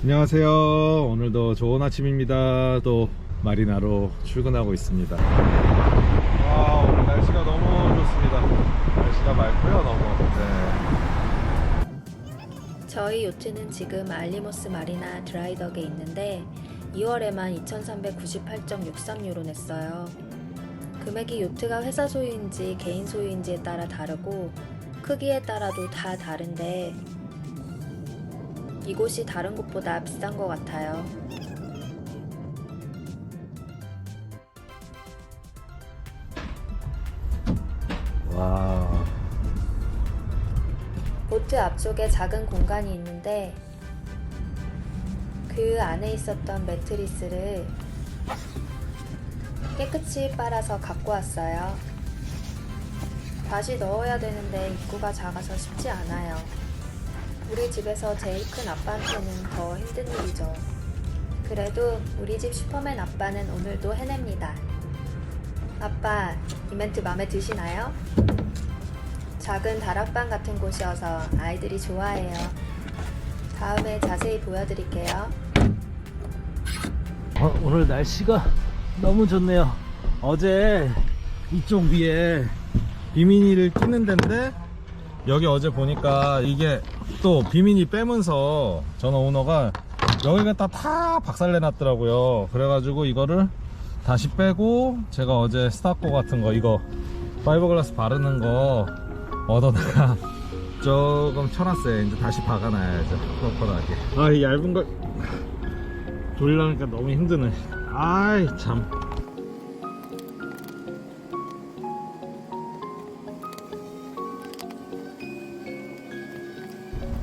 안녕하세요. 오늘도 좋은 아침입니다. 또 마리나로 출근하고 있습니다. 와, 오늘 날씨가 너무 좋습니다. 날씨가 맑고요, 너무. 네. 저희 요트는 지금 알리모스 마리나 드라이덕에 있는데 2월에만 2,398.63유로 냈어요. 금액이 요트가 회사 소유인지 개인 소유인지에 따라 다르고 크기에 따라도 다 다른데 이곳이 다른 곳보다 비싼 것 같아요. 와, 보트 앞쪽에 작은 공간이 있는데 그 안에 있었던 매트리스를 깨끗이 빨아서 갖고 왔어요. 다시 넣어야 되는데 입구가 작아서 쉽지 않아요. 우리 집에서 제일 큰 아빠한테는 더 힘든 일이죠. 그래도 우리 집 슈퍼맨 아빠는 오늘도 해냅니다. 아빠, 이벤트 마음에 드시나요? 작은 다락방 같은 곳이어서 아이들이 좋아해요. 다음에 자세히 보여드릴게요. 어, 오늘 날씨가 너무 좋네요. 어제 이쪽 위에 비미니를 끼는 데인데 여기 어제 보니까 이게 또 비미니 빼면서 전화 오너가 여기가 다, 다 박살내 놨더라고요. 그래가지고 이거를 다시 빼고 제가 어제 스타코 같은 거 이거 파이버글라스 바르는 거 얻어다가 조금 쳐놨어요. 이제 다시 박아놔야죠. 프로퍼하게. 아, 이 얇은 걸 돌리려니까 너무 힘드네. 아이, 참.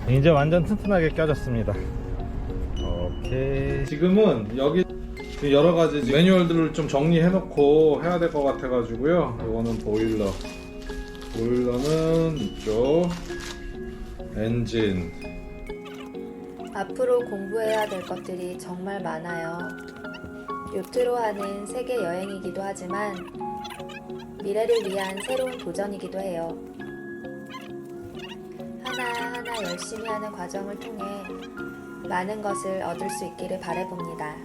이제 완전 튼튼하게 껴졌습니다. 오케이. 지금은 여기 그 여러 가지 매뉴얼들을 좀 정리해 놓고 해야 될 것 같아 가지고요. 이거는 보일러. 보일러는 이쪽. 엔진. 앞으로 공부해야 될 것들이 정말 많아요. 요트로 하는 세계 여행이기도 하지만 미래를 위한 새로운 도전이기도 해요. 하나하나 열심히 하는 과정을 통해 많은 것을 얻을 수 있기를 바라봅니다.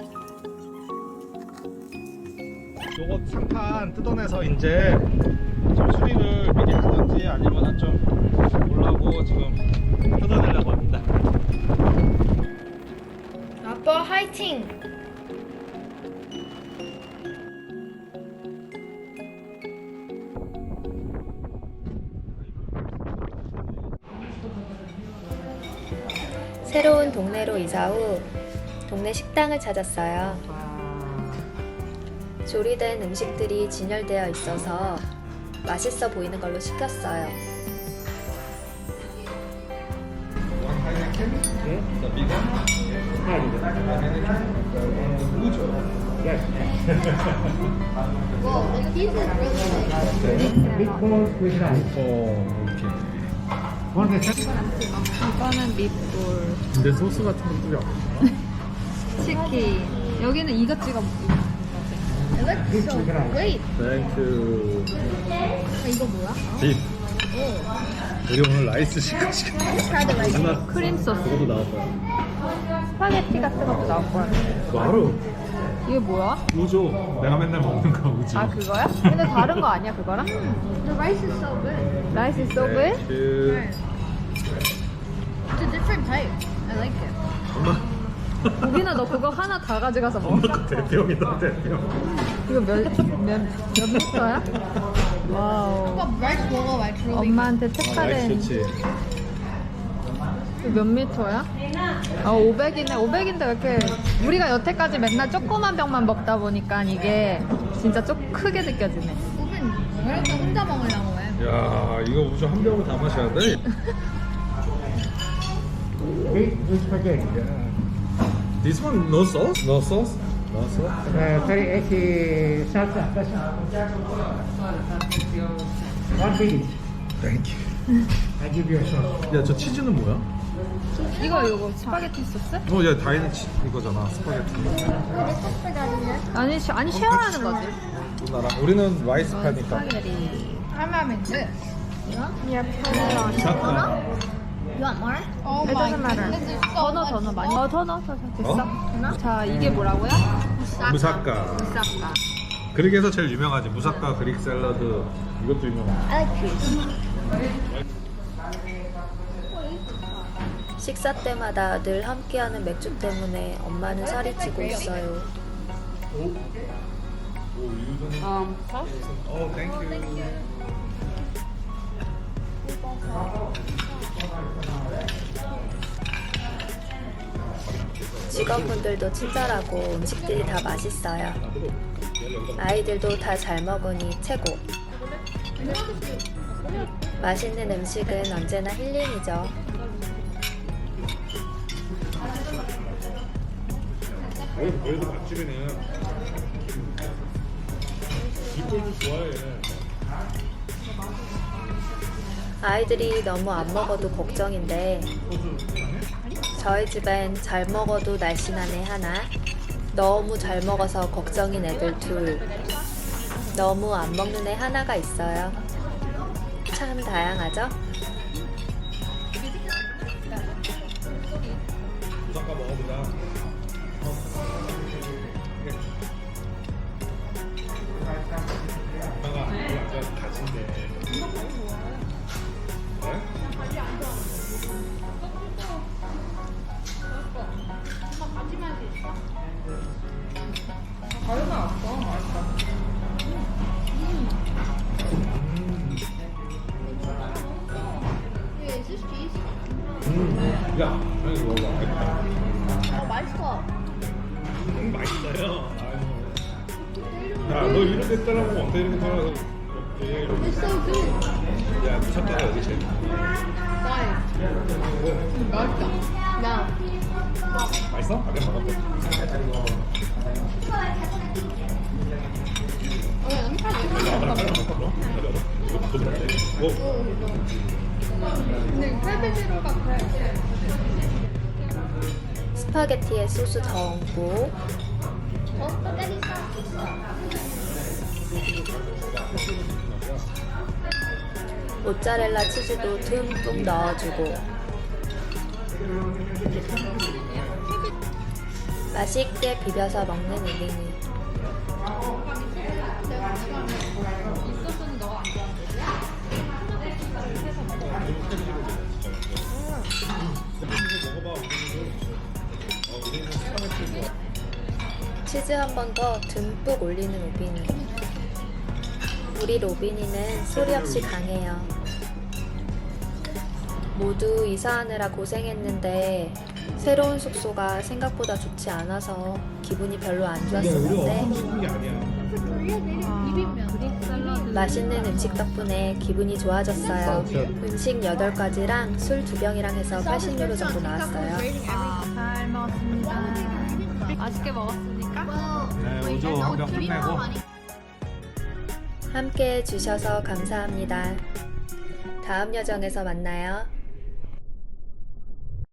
요거 상판 뜯어내서 이제 좀 수리를 미리 하든지 아니면 좀 보려고 지금 뜯어내려고 합니다. 아빠 화이팅! 새로운 동네로 이사 후 동네 식당을 찾았어요. 조리된 음식들이 진열되어 있어서 맛있어 보이는 걸로 시켰어요. 어. 이거는 밑볼, 근데 소스 같은 거 뿌려. 치킨. 여기는 이거 찍어 먹는 거지. 땡큐. 이거 뭐야? 딥. 우리 오늘 라이스 시켜 시켜. 하나 크림 소스. 그것도 거야. 스파게티 같은 것도 나올 거야. 바로 이게 뭐야? 우조. 내가 맨날 먹는 거 우조. 아 그거야? 근데 다른 거 아니야 그거랑? The rice is so good. Rice is so good? 땡큐. It's a different type. I like it. 엄마. 고기나 너 그거 하나 다 가져가서 먹어. 엄마 대병이다 대병. 이거 몇, 몇, 몇 미터야? 와우. 엄마한테 라이스 특화된. 몇 미터야? 아 500이네 500인데 왜 이렇게 우리가 여태까지 맨날 조그만 병만 먹다 보니까 이게 진짜 좀 크게 느껴지네 왜 이렇게 혼자 먹으려고 해? 야 이거 우주 한 병을 다 마셔야 돼. This one no sauce? No sauce? No sauce? Uh, sorry, esse salsa. One minute. Thank you. I give you a sauce. 야저 치즈는 뭐야? 이거 이거 스파게티 소스? 어, 야 다이는 치 이거잖아 스파게티. 아니 시- 아니 쉐어하는 거지 누나랑 우리는 라이스 파니까. 스파게티 돼. 야 파네라 잠깐. You want more? Oh It doesn't matter. 더 넣어, 더 넣어. 많이. 어, 더 넣어, 더 넣어. 됐어. 어? 자, 이게 뭐라고요? 무사카. 무사카. 그릭에서 제일 유명하지. 무사카 그릭 샐러드. 이것도 유명하고. I like cheese. 식사 때마다 늘 함께하는 맥주 때문에 엄마는 살이 찌고 있어요. 직원분들도 친절하고 음식들이 다 맛있어요. 아이들도 다 잘 먹으니 최고. 맛있는 음식은 언제나 힐링이죠. 그래도 맛집이네. 뒷골도 좋아해. 아이들이 너무 안 먹어도 걱정인데 저희 집엔 잘 먹어도 날씬한 애 하나 너무 잘 먹어서 걱정인 애들 둘 너무 안 먹는 애 하나가 있어요 참 다양하죠? 무사카 먹어보자. 완전 가진데. 그래? 음, 야, 아니 먹어봐. 어, 맛있어. 음, 맛있어요. 아유. 야, 너 이런 데 따라보면 어때 이렇게 먹지? It's so. 야, 미쳤다가 여기 제일. Why? 맛있다. 야, 맛있어? 아까 먹었대. 스파게티에 소스 더 얹고. 모짜렐라 치즈도 듬뿍 넣어주고. 맛있게 비벼서 먹는 우빈이 치즈 한 번 더 듬뿍 올리는 우빈이 우리 로빈이는 소리 없이 강해요. 모두 이사하느라 고생했는데 새로운 숙소가 생각보다 좋지 않아서 기분이 별로 안 좋았었는데. 맛있는 음식 덕분에 기분이 좋아졌어요. 음식 8가지랑 술 2병이랑 해서 80유로 정도 나왔어요. 잘 먹었습니다. 맛있게 먹었으니까. 네, 우주 한병 끝내고. 함께 해주셔서 감사합니다. 다음 여정에서 만나요.